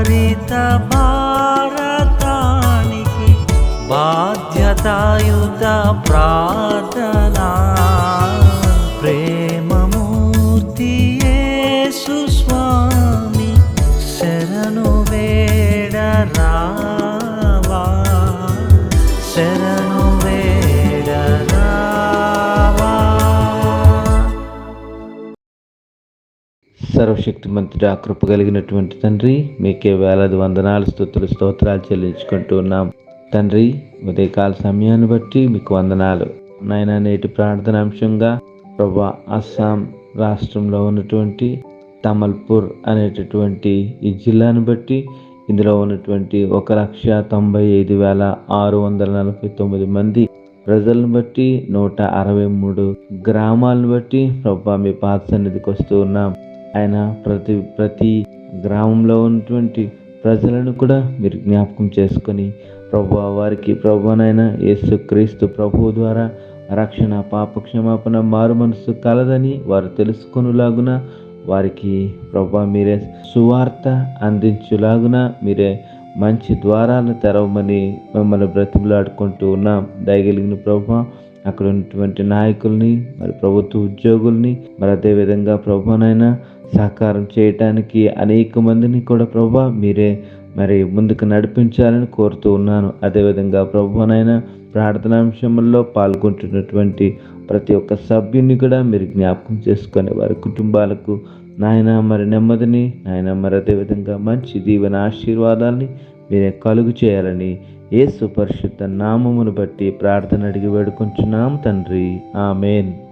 హరిత భారతానికి బాధ్యతాయుత ప్రార్థనా. సర్వశక్తిమంతుడా కృప కలిగినటువంటి తండ్రి మీకే వేలాది వందనాలు స్థుతులు స్తోత్రాలు చెల్లించుకుంటూ ఉన్నాం. తండ్రి ఉదయకాల సమయాన్ని బట్టి మీకు వందనాలు. నాయన నేటి ప్రార్థన అంశంగా ప్రభా అస్సాం రాష్ట్రంలో ఉన్నటువంటి తమల్పూర్ అనేటటువంటి ఈ జిల్లాను బట్టి ఇందులో ఉన్నటువంటి ఒక లక్ష తొంభై ఐదు వేల ఆరు వందల నలభై తొమ్మిది మంది ప్రజలను బట్టి నూట అరవై మూడు గ్రామాలను బట్టి ప్రభా మీ పాత సన్నిధికి వస్తూ ఉన్నాం. ఆయన ప్రతి ప్రతి గ్రామంలో ఉన్నటువంటి ప్రజలను కూడా మీరు జ్ఞాపకం చేసుకొని ప్రభు వారికి ప్రభునైనా యేసు క్రీస్తు ప్రభు ద్వారా రక్షణ పాప క్షమాపణ మారు మనసు కలదని వారు తెలుసుకునేలాగున వారికి ప్రభా మీరే సువార్త అందించులాగున మీరే మంచి ద్వారాలను తెరవమని మిమ్మల్ని బ్రతిమలాడుకుంటూ ఉన్నాం. దయగలిగిన ప్రభా అక్కడ ఉన్నటువంటి నాయకుల్ని మరి ప్రభుత్వ ఉద్యోగుల్ని మరి అదేవిధంగా ప్రభునైనా సహకారం చేయటానికి అనేక మందిని కూడా ప్రభా మీరే మరి ముందుకు నడిపించాలని కోరుతూ ఉన్నాను. అదేవిధంగా ప్రభునైనా ప్రార్థనాంశంలో పాల్గొంటున్నటువంటి ప్రతి ఒక్క సభ్యుని కూడా మీరు జ్ఞాపకం చేసుకొని వారి కుటుంబాలకు నాయన మరి నెమ్మదిని నాయన మరి అదేవిధంగా మంచి దీవెన ఆశీర్వాదాల్ని మీరే కలుగు చేయాలని ఏసు పరిశుద్ధ నామమును బట్టి ప్రార్థన అడిగి వేడుకుంటున్నాం తండ్రి. ఆమెన్.